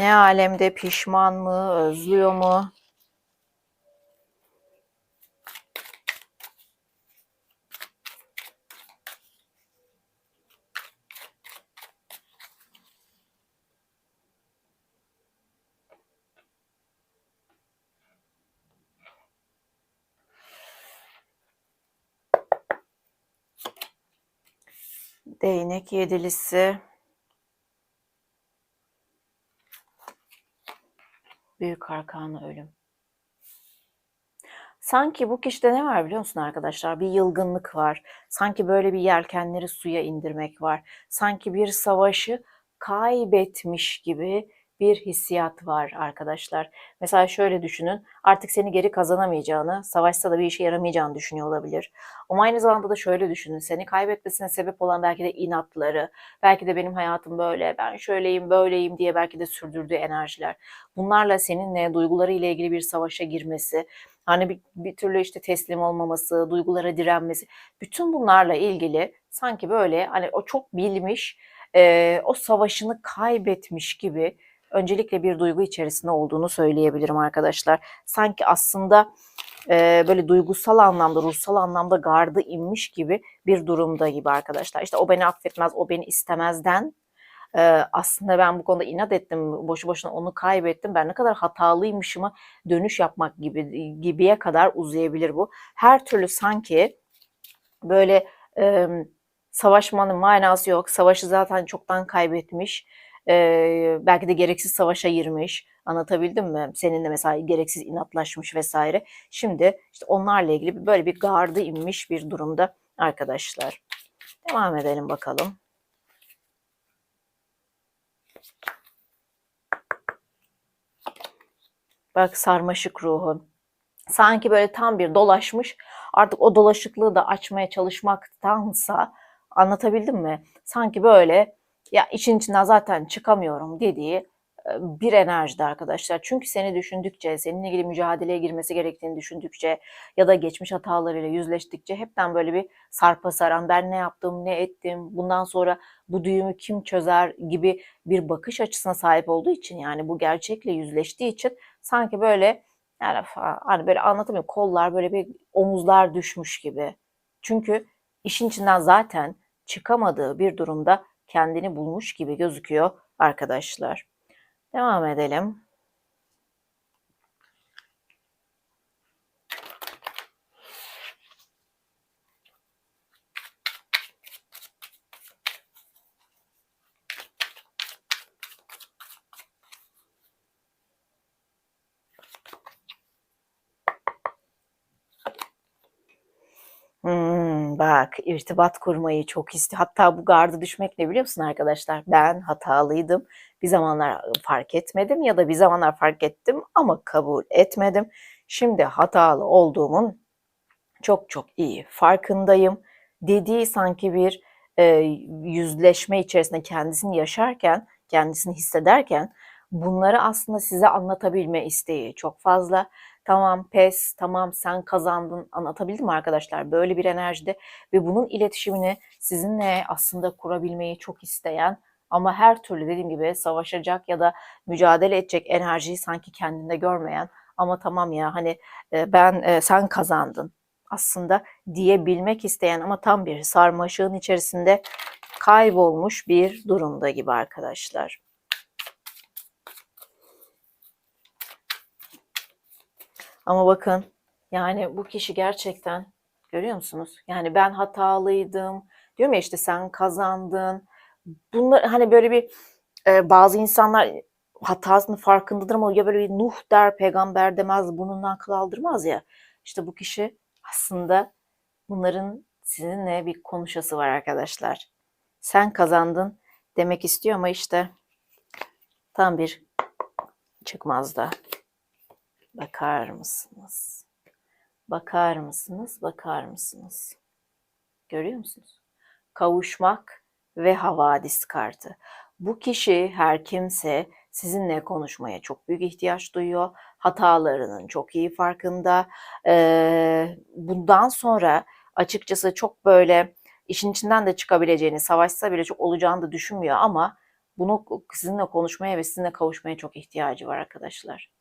ne alemde pişman mı, özlüyor mu? Değnek yedilisi. Büyük arkanı ölüm. Sanki bu kişide ne var biliyor musun arkadaşlar? Bir yılgınlık var. Sanki böyle bir yelkenleri suya indirmek var. Sanki bir savaşı kaybetmiş gibi bir hissiyat var arkadaşlar. Mesela şöyle düşünün. Artık seni geri kazanamayacağını, savaşsa da bir işe yaramayacağını düşünüyor olabilir. Ama aynı zamanda da şöyle düşünün. Seni kaybetmesine sebep olan belki de inatları, belki de benim hayatım böyle, ben şöyleyim, böyleyim diye belki de sürdürdüğü enerjiler. Bunlarla seninle duyguları ile ilgili bir savaşa girmesi, hani bir, bir türlü işte teslim olmaması, duygulara direnmesi, bütün bunlarla ilgili sanki böyle hani o çok bilmiş, e, o savaşını kaybetmiş gibi öncelikle bir duygu içerisinde olduğunu söyleyebilirim arkadaşlar. Sanki aslında e, böyle duygusal anlamda, ruhsal anlamda gardı inmiş gibi bir durumda gibi arkadaşlar. İşte o beni affetmez, o beni istemezden e, aslında ben bu konuda inat ettim, boşu boşuna onu kaybettim. Ben ne kadar hatalıymışıma dönüş yapmak gibi gibiye kadar uzayabilir bu. Her türlü sanki böyle e, savaşmanın manası yok. Savaşı zaten çoktan kaybetmiş e, belki de gereksiz savaşa girmiş. Anlatabildim mi? Seninle mesela gereksiz inatlaşmış vesaire. Şimdi işte onlarla ilgili böyle bir gardı inmiş bir durumda arkadaşlar. Devam edelim bakalım. Bak sarmaşık ruhu. Sanki böyle tam bir dolaşmış. Artık o dolaşıklığı da açmaya çalışmaktansa anlatabildim mi? Sanki böyle ya işin içinden zaten çıkamıyorum dediği bir enerjide arkadaşlar. Çünkü seni düşündükçe, seninle ilgili mücadeleye girmesi gerektiğini düşündükçe ya da geçmiş hatalarıyla yüzleştikçe hepten böyle bir sarpa saran ben ne yaptım, ne ettim, bundan sonra bu düğümü kim çözer gibi bir bakış açısına sahip olduğu için yani bu gerçekle yüzleştiği için sanki böyle yani hani böyle anlatamıyorum kollar böyle bir omuzlar düşmüş gibi. Çünkü işin içinden zaten çıkamadığı bir durumda kendini bulmuş gibi gözüküyor arkadaşlar. Devam edelim. Hmm, bak irtibat kurmayı çok istiyor. Hatta bu gardı düşmek ne biliyor musun arkadaşlar? Ben hatalıydım. Bir zamanlar fark etmedim ya da bir zamanlar fark ettim ama kabul etmedim. Şimdi hatalı olduğumun çok çok iyi farkındayım. Dediği sanki bir e, yüzleşme içerisinde kendisini yaşarken, kendisini hissederken bunları aslında size anlatabilme isteği çok fazla tamam pes, tamam sen kazandın anlatabildim mi arkadaşlar? Böyle bir enerjide ve bunun iletişimini sizinle aslında kurabilmeyi çok isteyen ama her türlü dediğim gibi savaşacak ya da mücadele edecek enerjiyi sanki kendinde görmeyen ama tamam ya hani e, ben e, sen kazandın aslında diyebilmek isteyen ama tam bir sarmaşığın içerisinde kaybolmuş bir durumda gibi arkadaşlar. Ama bakın yani bu kişi gerçekten görüyor musunuz? Yani ben hatalıydım. Diyorum ya işte sen kazandın. Bunlar hani böyle bir e, bazı insanlar hatasının farkındadır ama ya böyle bir Nuh der peygamber demez burnundan kıl aldırmaz ya. İşte bu kişi aslında bunların sizinle bir konuşası var arkadaşlar. Sen kazandın demek istiyor ama işte tam bir çıkmazda. Bakar mısınız? Bakar mısınız? Bakar mısınız? Görüyor musunuz? Kavuşmak ve havadis kartı. Bu kişi her kimse sizinle konuşmaya çok büyük ihtiyaç duyuyor. Hatalarının çok iyi farkında. Ee, bundan sonra açıkçası çok böyle işin içinden de çıkabileceğini, savaşsa bile çok olacağını da düşünmüyor ama bunu sizinle konuşmaya ve sizinle kavuşmaya çok ihtiyacı var arkadaşlar.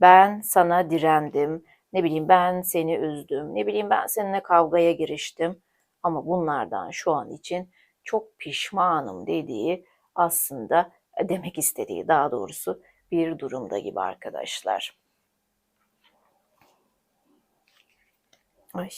Ben sana direndim. Ne bileyim ben seni üzdüm. Ne bileyim ben seninle kavgaya giriştim. Ama bunlardan şu an için çok pişmanım dediği aslında demek istediği daha doğrusu bir durumda gibi arkadaşlar. Ay.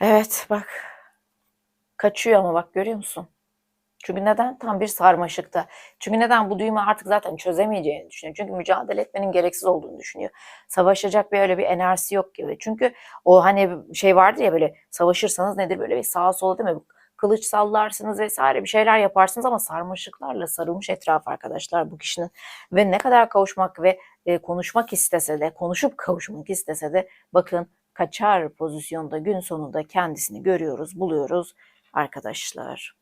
Evet bak. Kaçıyor ama bak görüyor musun? Çünkü neden? Tam bir sarmaşıkta. Çünkü neden? Bu düğümü artık zaten çözemeyeceğini düşünüyor. Çünkü mücadele etmenin gereksiz olduğunu düşünüyor. Savaşacak bir öyle bir enerjisi yok gibi. Çünkü o hani şey vardır ya böyle savaşırsanız nedir böyle bir sağa sola değil mi? Kılıç sallarsınız vesaire bir şeyler yaparsınız ama sarmaşıklarla sarılmış etraf arkadaşlar bu kişinin. Ve ne kadar kavuşmak ve e, konuşmak istese de, konuşup kavuşmak istese de bakın kaçar pozisyonda gün sonunda kendisini görüyoruz, buluyoruz arkadaşlar.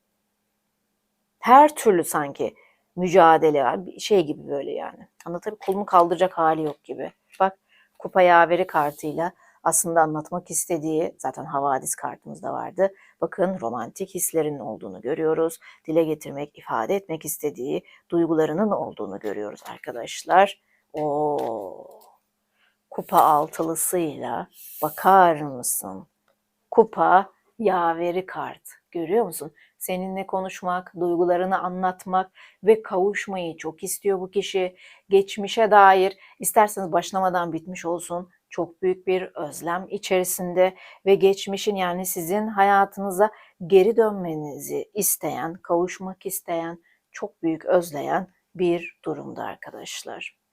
Her türlü sanki mücadele şey gibi böyle yani. Anlatabiliyor kolunu kaldıracak hali yok gibi. Bak kupa yaveri kartıyla aslında anlatmak istediği zaten havadis kartımızda vardı. Bakın romantik hislerin olduğunu görüyoruz. Dile getirmek, ifade etmek istediği duygularının olduğunu görüyoruz arkadaşlar. O kupa altılısıyla bakar mısın? Kupa yaveri kart. Görüyor musun? Seninle konuşmak, duygularını anlatmak ve kavuşmayı çok istiyor bu kişi. Geçmişe dair isterseniz başlamadan bitmiş olsun. Çok büyük bir özlem içerisinde ve geçmişin yani sizin hayatınıza geri dönmenizi isteyen, kavuşmak isteyen, çok büyük özleyen bir durumda arkadaşlar.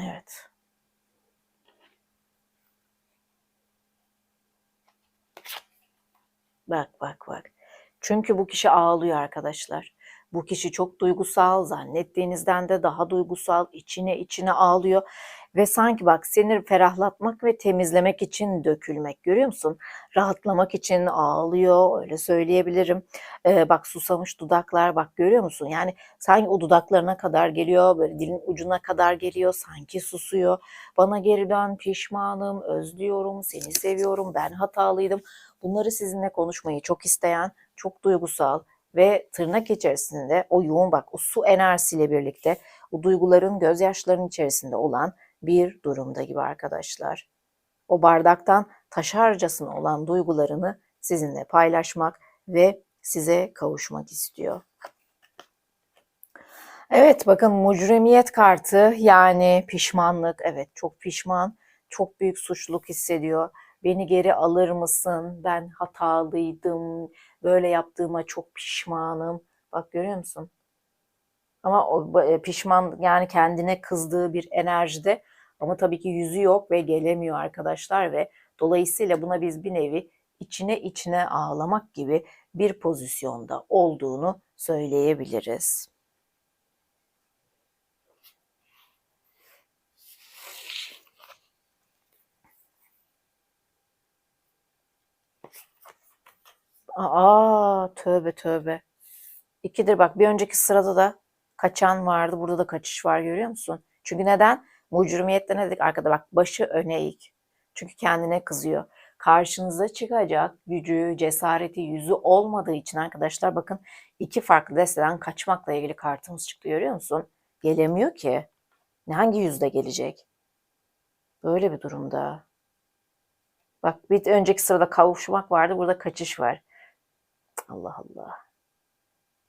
Evet. Bak bak bak. Çünkü bu kişi ağlıyor arkadaşlar. Bu kişi çok duygusal, zannettiğinizden de daha duygusal, içine içine ağlıyor. Ve sanki bak seni ferahlatmak ve temizlemek için dökülmek görüyor musun? Rahatlamak için ağlıyor öyle söyleyebilirim. Ee, bak susamış dudaklar bak görüyor musun? Yani sanki o dudaklarına kadar geliyor böyle dilin ucuna kadar geliyor sanki susuyor. Bana geri dön pişmanım, özlüyorum, seni seviyorum, ben hatalıydım. Bunları sizinle konuşmayı çok isteyen, çok duygusal, ve tırnak içerisinde o yoğun bak o su enerjisiyle birlikte o duyguların gözyaşlarının içerisinde olan bir durumda gibi arkadaşlar. O bardaktan taşarcasına olan duygularını sizinle paylaşmak ve size kavuşmak istiyor. Evet bakın mucremiyet kartı yani pişmanlık. Evet çok pişman, çok büyük suçluluk hissediyor. Beni geri alır mısın? Ben hatalıydım. Böyle yaptığıma çok pişmanım. Bak görüyor musun? Ama o e, pişman yani kendine kızdığı bir enerjide ama tabii ki yüzü yok ve gelemiyor arkadaşlar ve dolayısıyla buna biz bir nevi içine içine ağlamak gibi bir pozisyonda olduğunu söyleyebiliriz. Aa tövbe tövbe. İkidir bak bir önceki sırada da kaçan vardı. Burada da kaçış var görüyor musun? Çünkü neden? Mucrimiyette ne dedik arkada bak başı öne eğik. Çünkü kendine kızıyor. Karşınıza çıkacak gücü, cesareti, yüzü olmadığı için arkadaşlar bakın iki farklı desteden kaçmakla ilgili kartımız çıktı görüyor musun? Gelemiyor ki. Ne hangi yüzde gelecek? Böyle bir durumda. Bak bir önceki sırada kavuşmak vardı. Burada kaçış var. Allah Allah.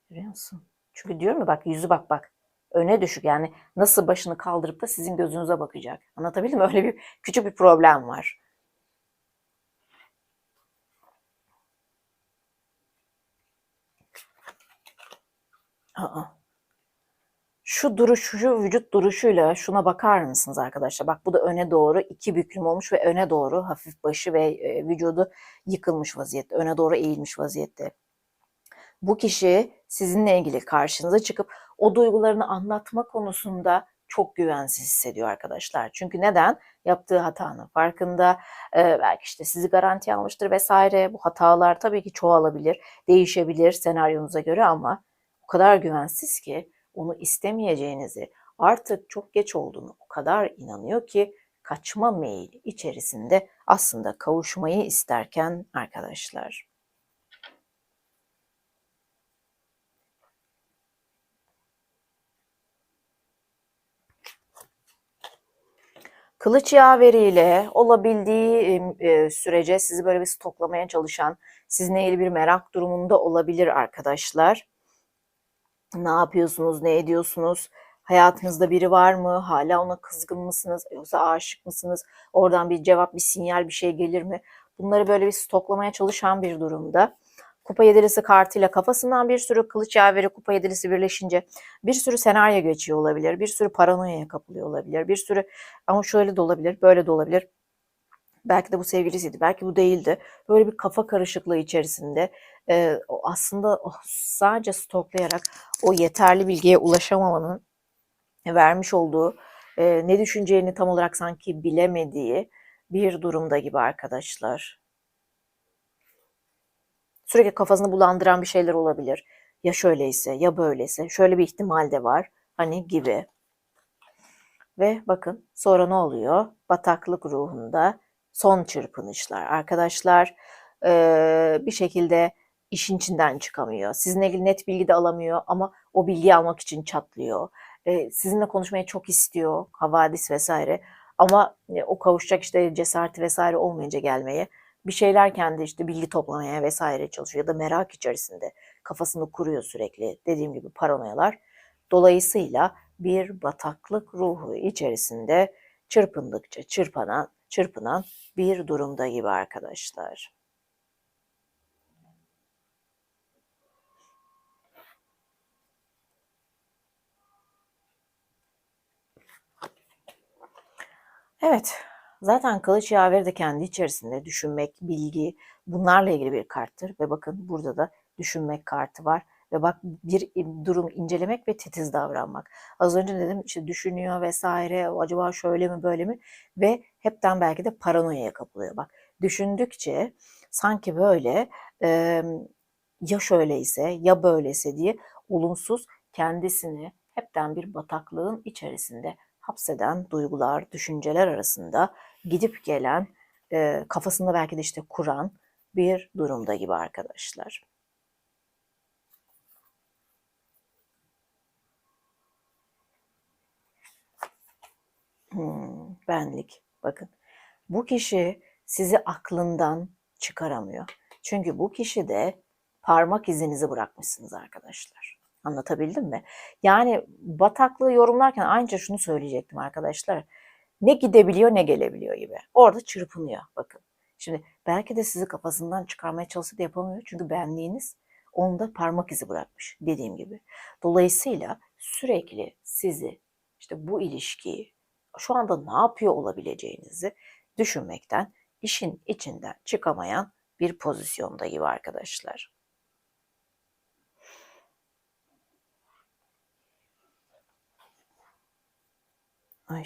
Görüyor musun? Çünkü diyorum ya bak yüzü bak bak. Öne düşük yani nasıl başını kaldırıp da sizin gözünüze bakacak. Anlatabildim mi? Öyle bir küçük bir problem var. Aa. Şu duruş, şu vücut duruşuyla şuna bakar mısınız arkadaşlar? Bak bu da öne doğru iki büklüm olmuş ve öne doğru hafif başı ve e, vücudu yıkılmış vaziyette. Öne doğru eğilmiş vaziyette. Bu kişi sizinle ilgili karşınıza çıkıp o duygularını anlatma konusunda çok güvensiz hissediyor arkadaşlar. Çünkü neden? Yaptığı hatanın farkında. Ee, belki işte sizi garanti almıştır vesaire. Bu hatalar tabii ki çoğalabilir, değişebilir senaryonuza göre ama o kadar güvensiz ki onu istemeyeceğinizi, artık çok geç olduğunu o kadar inanıyor ki kaçma meyili içerisinde aslında kavuşmayı isterken arkadaşlar. Kılıç yaveriyle olabildiği sürece sizi böyle bir stoklamaya çalışan, sizinle ilgili bir merak durumunda olabilir arkadaşlar. Ne yapıyorsunuz, ne ediyorsunuz? Hayatınızda biri var mı? Hala ona kızgın mısınız? Yoksa aşık mısınız? Oradan bir cevap, bir sinyal, bir şey gelir mi? Bunları böyle bir stoklamaya çalışan bir durumda. Kupa yedilisi kartıyla kafasından bir sürü kılıç yaveri kupa yedilisi birleşince bir sürü senaryo geçiyor olabilir. Bir sürü paranoyaya kapılıyor olabilir. Bir sürü ama şöyle de olabilir, böyle de olabilir. Belki de bu sevgilisiydi, belki bu değildi. Böyle bir kafa karışıklığı içerisinde e, aslında sadece stoklayarak o yeterli bilgiye ulaşamamanın vermiş olduğu e, ne düşüneceğini tam olarak sanki bilemediği bir durumda gibi arkadaşlar. Sürekli kafasını bulandıran bir şeyler olabilir. Ya şöyleyse ya böyleyse. Şöyle bir ihtimal de var. Hani gibi. Ve bakın sonra ne oluyor? Bataklık ruhunda son çırpınışlar. Arkadaşlar ee, bir şekilde işin içinden çıkamıyor. Sizinle ilgili net bilgi de alamıyor ama o bilgiyi almak için çatlıyor. E, sizinle konuşmayı çok istiyor, havadis vesaire. Ama e, o kavuşacak işte cesareti vesaire olmayınca gelmeye bir şeyler kendi işte bilgi toplamaya vesaire çalışıyor ya da merak içerisinde kafasını kuruyor sürekli dediğim gibi paranoyalar. Dolayısıyla bir bataklık ruhu içerisinde çırpındıkça çırpanan, çırpınan bir durumda gibi arkadaşlar. Evet, zaten kılıç yaveri de kendi içerisinde düşünmek, bilgi bunlarla ilgili bir karttır. Ve bakın burada da düşünmek kartı var. Ve bak bir durum incelemek ve titiz davranmak. Az önce dedim işte düşünüyor vesaire acaba şöyle mi böyle mi ve hepten belki de paranoyaya kapılıyor. Bak düşündükçe sanki böyle e, ya şöyleyse ya böylese diye olumsuz kendisini hepten bir bataklığın içerisinde hapseden duygular, düşünceler arasında gidip gelen, e, kafasında belki de işte kuran bir durumda gibi arkadaşlar. Hmm, benlik. Bakın. Bu kişi sizi aklından çıkaramıyor. Çünkü bu kişi de parmak izinizi bırakmışsınız arkadaşlar. Anlatabildim mi? Yani bataklığı yorumlarken aynıca şunu söyleyecektim arkadaşlar. Ne gidebiliyor ne gelebiliyor gibi. Orada çırpınıyor bakın. Şimdi belki de sizi kafasından çıkarmaya çalışsa da yapamıyor. Çünkü benliğiniz onda parmak izi bırakmış dediğim gibi. Dolayısıyla sürekli sizi işte bu ilişkiyi şu anda ne yapıyor olabileceğinizi düşünmekten işin içinden çıkamayan bir pozisyonda arkadaşlar. Ay.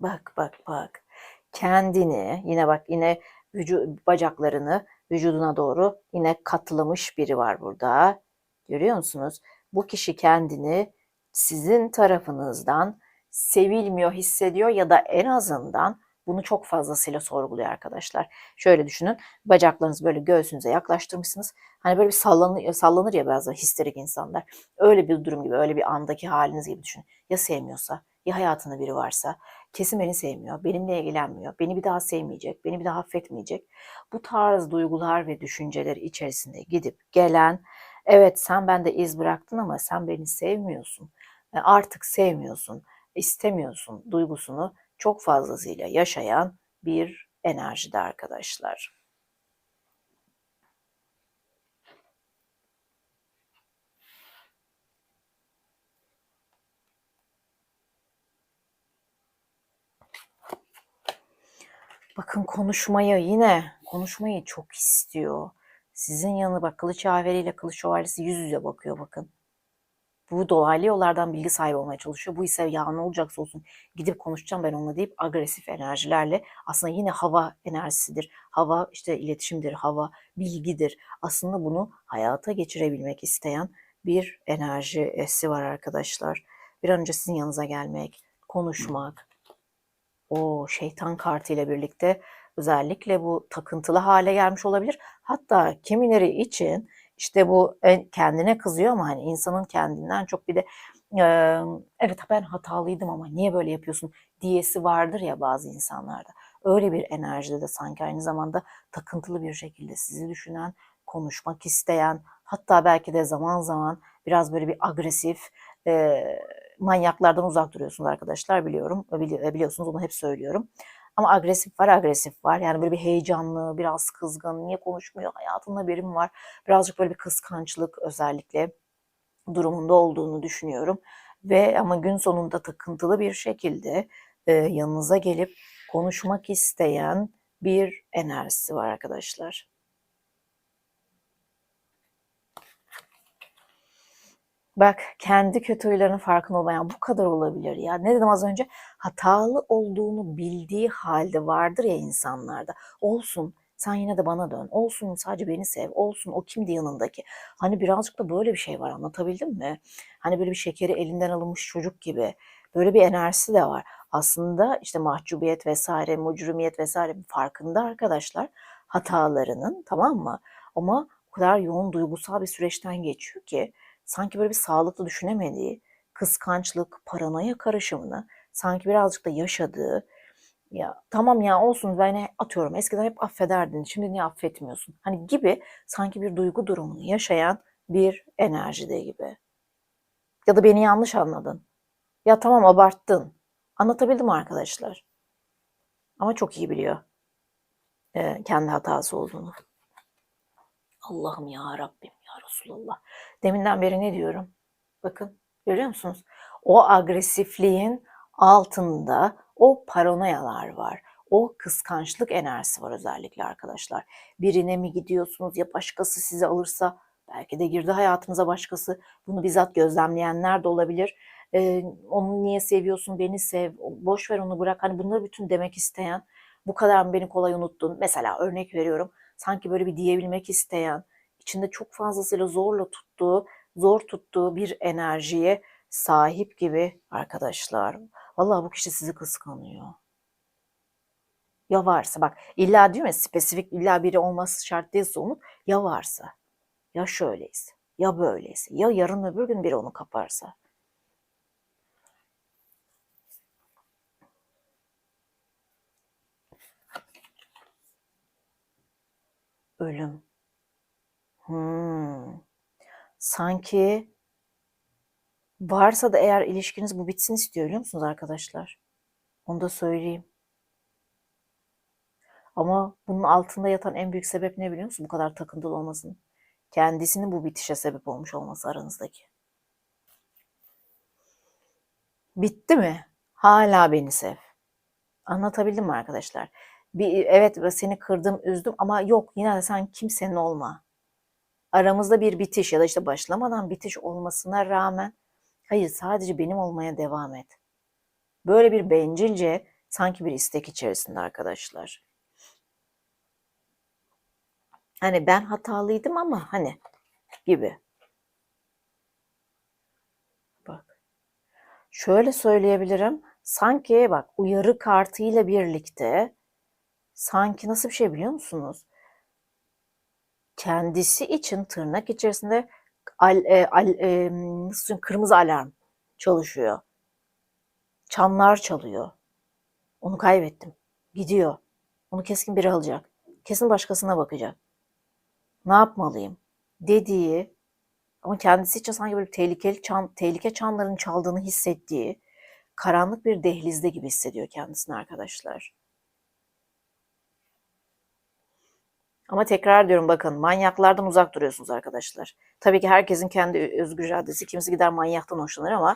Bak bak bak. Kendini yine bak yine vücu bacaklarını vücuduna doğru yine katlamış biri var burada. Görüyor musunuz? Bu kişi kendini sizin tarafınızdan sevilmiyor hissediyor ya da en azından bunu çok fazlasıyla sorguluyor arkadaşlar. Şöyle düşünün. Bacaklarınızı böyle göğsünüze yaklaştırmışsınız. Hani böyle bir sallanır, sallanır ya bazı histerik insanlar. Öyle bir durum gibi, öyle bir andaki haliniz gibi düşünün. Ya sevmiyorsa, ya hayatında biri varsa, kesin beni sevmiyor, benimle ilgilenmiyor, beni bir daha sevmeyecek, beni bir daha affetmeyecek. Bu tarz duygular ve düşünceler içerisinde gidip gelen, evet sen bende iz bıraktın ama sen beni sevmiyorsun, e, artık sevmiyorsun, istemiyorsun duygusunu çok fazlasıyla yaşayan bir enerjide arkadaşlar. Bakın konuşmayı yine konuşmayı çok istiyor. Sizin yanı bak Kılıç Yaveri ile Kılıç Şövalyesi yüz yüze bakıyor bakın. Bu dolaylı yollardan bilgi sahibi olmaya çalışıyor. Bu ise ya ne olacaksa olsun gidip konuşacağım ben onunla deyip agresif enerjilerle aslında yine hava enerjisidir. Hava işte iletişimdir, hava bilgidir. Aslında bunu hayata geçirebilmek isteyen bir enerjisi var arkadaşlar. Bir an önce sizin yanınıza gelmek, konuşmak, o şeytan kartı ile birlikte özellikle bu takıntılı hale gelmiş olabilir. Hatta kimileri için işte bu kendine kızıyor ama hani insanın kendinden çok bir de evet ben hatalıydım ama niye böyle yapıyorsun diyesi vardır ya bazı insanlarda. Öyle bir enerjide de sanki aynı zamanda takıntılı bir şekilde sizi düşünen, konuşmak isteyen, hatta belki de zaman zaman biraz böyle bir agresif, e, manyaklardan uzak duruyorsunuz arkadaşlar biliyorum. Bili biliyorsunuz onu hep söylüyorum. Ama agresif var, agresif var. Yani böyle bir heyecanlı, biraz kızgın, niye konuşmuyor, hayatında birim var. Birazcık böyle bir kıskançlık özellikle durumunda olduğunu düşünüyorum. Ve ama gün sonunda takıntılı bir şekilde e, yanınıza gelip konuşmak isteyen bir enerjisi var arkadaşlar. Bak kendi kötü huylarının farkında olmayan bu kadar olabilir ya. Ne dedim az önce? Hatalı olduğunu bildiği halde vardır ya insanlarda. Olsun sen yine de bana dön. Olsun sadece beni sev. Olsun o kimdi yanındaki. Hani birazcık da böyle bir şey var anlatabildim mi? Hani böyle bir şekeri elinden alınmış çocuk gibi. Böyle bir enerjisi de var. Aslında işte mahcubiyet vesaire, mucrumiyet vesaire farkında arkadaşlar hatalarının tamam mı? Ama o kadar yoğun duygusal bir süreçten geçiyor ki sanki böyle bir sağlıklı düşünemediği, kıskançlık, paranoya karışımını sanki birazcık da yaşadığı, ya tamam ya olsun ben atıyorum eskiden hep affederdin şimdi niye affetmiyorsun? Hani gibi sanki bir duygu durumunu yaşayan bir enerjide gibi. Ya da beni yanlış anladın. Ya tamam abarttın. Anlatabildim arkadaşlar? Ama çok iyi biliyor kendi hatası olduğunu. Allah'ım ya Rabbim ya Resulallah. Deminden beri ne diyorum? Bakın görüyor musunuz? O agresifliğin altında o paranoyalar var. O kıskançlık enerjisi var özellikle arkadaşlar. Birine mi gidiyorsunuz ya başkası sizi alırsa belki de girdi hayatınıza başkası. Bunu bizzat gözlemleyenler de olabilir. Ee, onu niye seviyorsun beni sev boş ver onu bırak. Hani bunları bütün demek isteyen bu kadar mı beni kolay unuttun? Mesela örnek veriyorum sanki böyle bir diyebilmek isteyen içinde çok fazlasıyla zorla tuttuğu, zor tuttuğu bir enerjiye sahip gibi arkadaşlar. Vallahi bu kişi sizi kıskanıyor. Ya varsa bak illa diyor ya spesifik illa biri olması şart değilse onun ya varsa ya şöyleyse ya böyleyse ya yarın öbür gün biri onu kaparsa. Ölüm. Hmm. Sanki varsa da eğer ilişkiniz bu bitsin istiyor biliyor musunuz arkadaşlar? Onu da söyleyeyim. Ama bunun altında yatan en büyük sebep ne biliyor musun? Bu kadar takıntılı olmasının. Kendisinin bu bitişe sebep olmuş olması aranızdaki. Bitti mi? Hala beni sev. Anlatabildim mi arkadaşlar? Bir, evet seni kırdım, üzdüm ama yok yine de sen kimsenin olma aramızda bir bitiş ya da işte başlamadan bitiş olmasına rağmen hayır sadece benim olmaya devam et. Böyle bir bencilce sanki bir istek içerisinde arkadaşlar. Hani ben hatalıydım ama hani gibi. Bak. Şöyle söyleyebilirim. Sanki bak uyarı kartıyla birlikte sanki nasıl bir şey biliyor musunuz? kendisi için tırnak içerisinde al, e, al, e, nasıl kırmızı alarm çalışıyor. Çanlar çalıyor. Onu kaybettim. Gidiyor. Onu keskin biri alacak. Kesin başkasına bakacak. Ne yapmalıyım? Dediği ama kendisi için sanki böyle tehlikeli çan, tehlike çanların çaldığını hissettiği karanlık bir dehlizde gibi hissediyor kendisini arkadaşlar. Ama tekrar diyorum bakın manyaklardan uzak duruyorsunuz arkadaşlar. Tabii ki herkesin kendi özgür iradesi. Kimisi gider manyaktan hoşlanır ama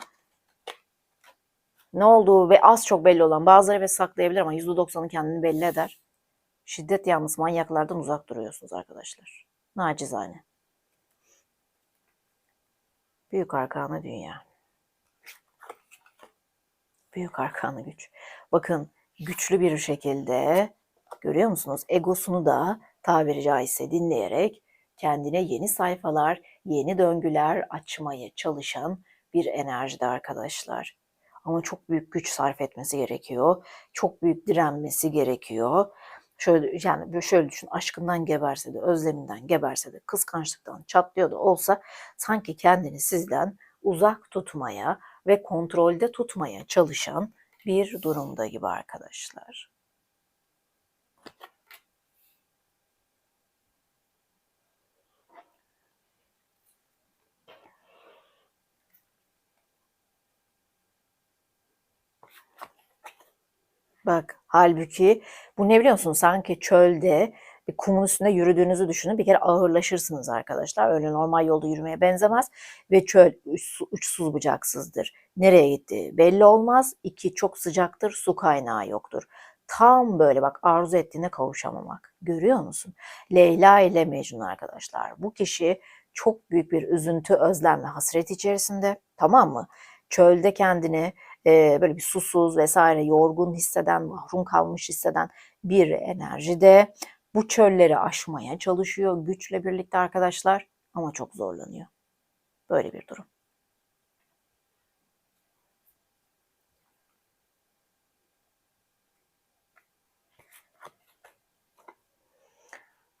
ne olduğu ve az çok belli olan bazıları evet saklayabilir ama %90'ı kendini belli eder. Şiddet yanlısı manyaklardan uzak duruyorsunuz arkadaşlar. Nacizane. Büyük arkana dünya. Büyük arkanı güç. Bakın güçlü bir şekilde görüyor musunuz? Egosunu da tabiri caizse dinleyerek kendine yeni sayfalar, yeni döngüler açmaya çalışan bir enerjide arkadaşlar. Ama çok büyük güç sarf etmesi gerekiyor. Çok büyük direnmesi gerekiyor. Şöyle yani şöyle düşün aşkından geberse de özleminden geberse de kıskançlıktan çatlıyor da olsa sanki kendini sizden uzak tutmaya ve kontrolde tutmaya çalışan bir durumda gibi arkadaşlar. Bak halbuki bu ne biliyor musun? Sanki çölde bir kumun üstünde yürüdüğünüzü düşünün. Bir kere ağırlaşırsınız arkadaşlar. Öyle normal yolda yürümeye benzemez. Ve çöl uçsuz bucaksızdır. Nereye gitti belli olmaz. İki çok sıcaktır. Su kaynağı yoktur. Tam böyle bak arzu ettiğine kavuşamamak. Görüyor musun? Leyla ile Mecnun arkadaşlar. Bu kişi çok büyük bir üzüntü, özlem ve hasret içerisinde. Tamam mı? Çölde kendini e, böyle bir susuz vesaire yorgun hisseden, mahrum kalmış hisseden bir enerjide bu çölleri aşmaya çalışıyor güçle birlikte arkadaşlar ama çok zorlanıyor. Böyle bir durum.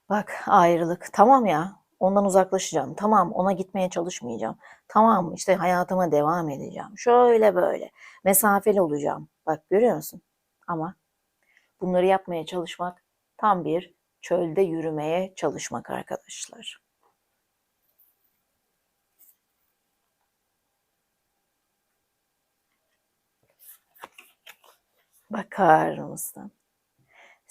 Bak ayrılık tamam ya ondan uzaklaşacağım. Tamam ona gitmeye çalışmayacağım. Tamam işte hayatıma devam edeceğim. Şöyle böyle mesafeli olacağım. Bak görüyor musun? Ama bunları yapmaya çalışmak tam bir çölde yürümeye çalışmak arkadaşlar. Bakar mısın?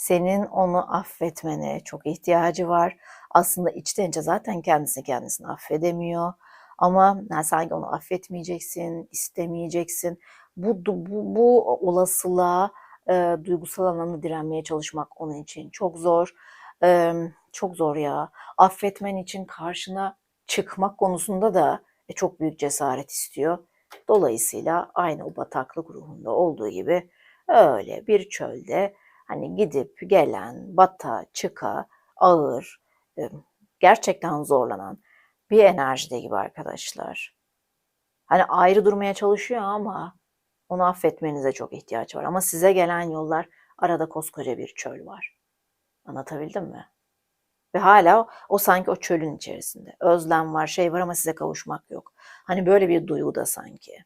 Senin onu affetmene çok ihtiyacı var. Aslında içten içe zaten kendisi kendisini affedemiyor. Ama yani sanki onu affetmeyeceksin, istemeyeceksin. Bu, bu, bu olasılığa e, duygusal anlamda direnmeye çalışmak onun için çok zor. E, çok zor ya. Affetmen için karşına çıkmak konusunda da e, çok büyük cesaret istiyor. Dolayısıyla aynı o bataklık ruhunda olduğu gibi öyle bir çölde hani gidip gelen, bata, çıka, ağır, gerçekten zorlanan bir enerjide gibi arkadaşlar. Hani ayrı durmaya çalışıyor ama onu affetmenize çok ihtiyaç var. Ama size gelen yollar arada koskoca bir çöl var. Anlatabildim mi? Ve hala o sanki o çölün içerisinde. Özlem var, şey var ama size kavuşmak yok. Hani böyle bir duygu da sanki.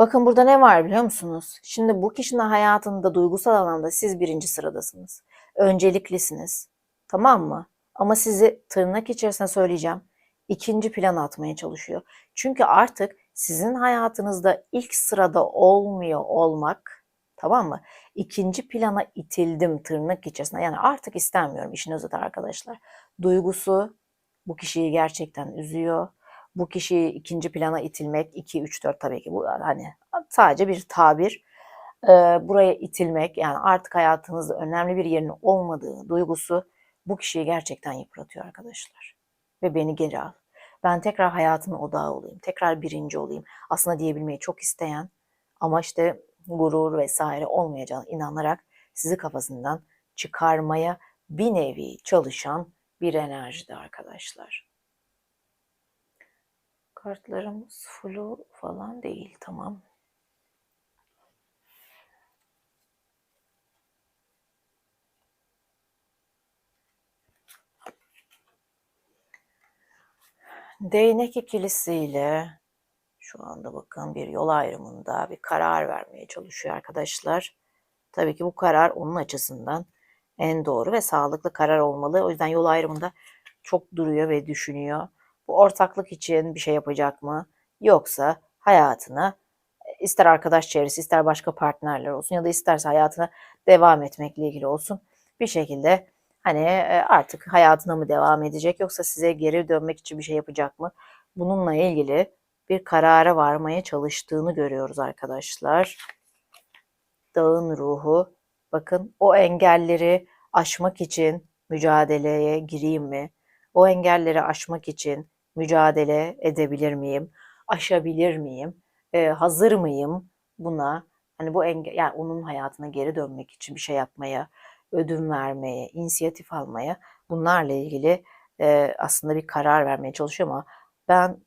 Bakın burada ne var biliyor musunuz? Şimdi bu kişinin hayatında duygusal alanda siz birinci sıradasınız. Önceliklisiniz. Tamam mı? Ama sizi tırnak içerisinde söyleyeceğim. ikinci plan atmaya çalışıyor. Çünkü artık sizin hayatınızda ilk sırada olmuyor olmak tamam mı? İkinci plana itildim tırnak içerisinde. Yani artık istemiyorum işin özeti arkadaşlar. Duygusu bu kişiyi gerçekten üzüyor bu kişiyi ikinci plana itilmek 2 3 4 tabii ki bu hani sadece bir tabir. Ee, buraya itilmek yani artık hayatınızda önemli bir yerin olmadığı duygusu bu kişiyi gerçekten yıpratıyor arkadaşlar. Ve beni geri al. Ben tekrar hayatın odağı olayım. Tekrar birinci olayım. Aslında diyebilmeyi çok isteyen ama işte gurur vesaire olmayacağını inanarak sizi kafasından çıkarmaya bir nevi çalışan bir enerjide arkadaşlar. Kartlarımız flu falan değil. Tamam. Değnek ikilisiyle şu anda bakın bir yol ayrımında bir karar vermeye çalışıyor arkadaşlar. Tabii ki bu karar onun açısından en doğru ve sağlıklı karar olmalı. O yüzden yol ayrımında çok duruyor ve düşünüyor. Bu ortaklık için bir şey yapacak mı? Yoksa hayatına ister arkadaş çevresi ister başka partnerler olsun ya da isterse hayatına devam etmekle ilgili olsun bir şekilde hani e, artık hayatına mı devam edecek yoksa size geri dönmek için bir şey yapacak mı? Bununla ilgili bir karara varmaya çalıştığını görüyoruz arkadaşlar. Dağın ruhu bakın o engelleri aşmak için mücadeleye gireyim mi? O engelleri aşmak için mücadele edebilir miyim? Aşabilir miyim? Ee, hazır mıyım buna? Hani bu engel, yani onun hayatına geri dönmek için bir şey yapmaya, ödün vermeye, inisiyatif almaya bunlarla ilgili e, aslında bir karar vermeye çalışıyor ama ben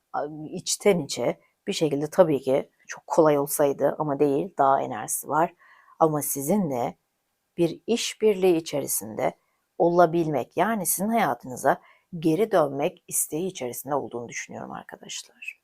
içten içe bir şekilde tabii ki çok kolay olsaydı ama değil daha enerjisi var. Ama sizinle bir işbirliği içerisinde olabilmek yani sizin hayatınıza geri dönmek isteği içerisinde olduğunu düşünüyorum arkadaşlar.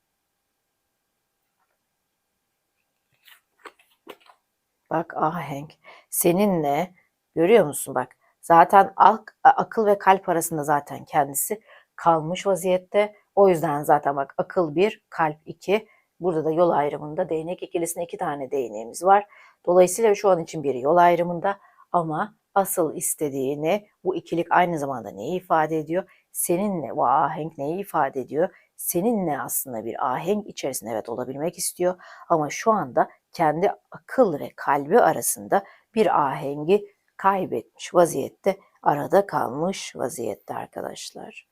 Bak ahenk seninle görüyor musun bak zaten ak, akıl ve kalp arasında zaten kendisi kalmış vaziyette. O yüzden zaten bak akıl bir, kalp iki. Burada da yol ayrımında değnek ikilisinde iki tane değneğimiz var. Dolayısıyla şu an için bir yol ayrımında ama asıl istediğini bu ikilik aynı zamanda neyi ifade ediyor? Seninle bu ahenk neyi ifade ediyor? Seninle aslında bir ahenk içerisinde evet olabilmek istiyor ama şu anda kendi akıl ve kalbi arasında bir ahengi kaybetmiş vaziyette, arada kalmış vaziyette arkadaşlar.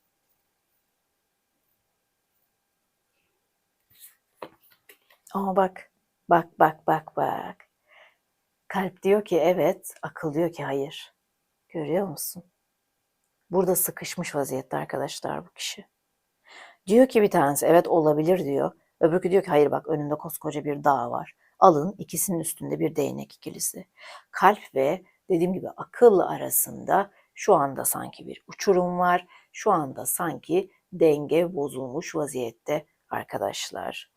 Ama bak, bak, bak, bak, bak. Kalp diyor ki evet, akıl diyor ki hayır. Görüyor musun? Burada sıkışmış vaziyette arkadaşlar bu kişi. Diyor ki bir tanesi evet olabilir diyor. Öbürkü diyor ki hayır bak önünde koskoca bir dağ var. Alın ikisinin üstünde bir değnek ikilisi. Kalp ve dediğim gibi akıl arasında şu anda sanki bir uçurum var. Şu anda sanki denge bozulmuş vaziyette arkadaşlar.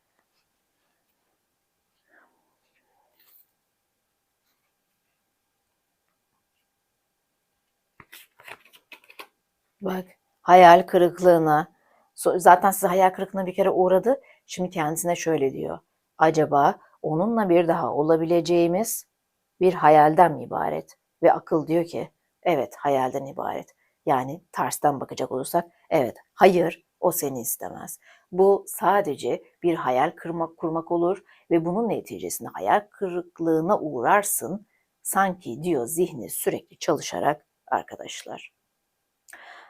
Bak hayal kırıklığına zaten size hayal kırıklığına bir kere uğradı. Şimdi kendisine şöyle diyor. Acaba onunla bir daha olabileceğimiz bir hayalden mi ibaret? Ve akıl diyor ki evet hayalden ibaret. Yani tersten bakacak olursak evet hayır o seni istemez. Bu sadece bir hayal kırmak kurmak olur ve bunun neticesinde hayal kırıklığına uğrarsın. Sanki diyor zihni sürekli çalışarak arkadaşlar.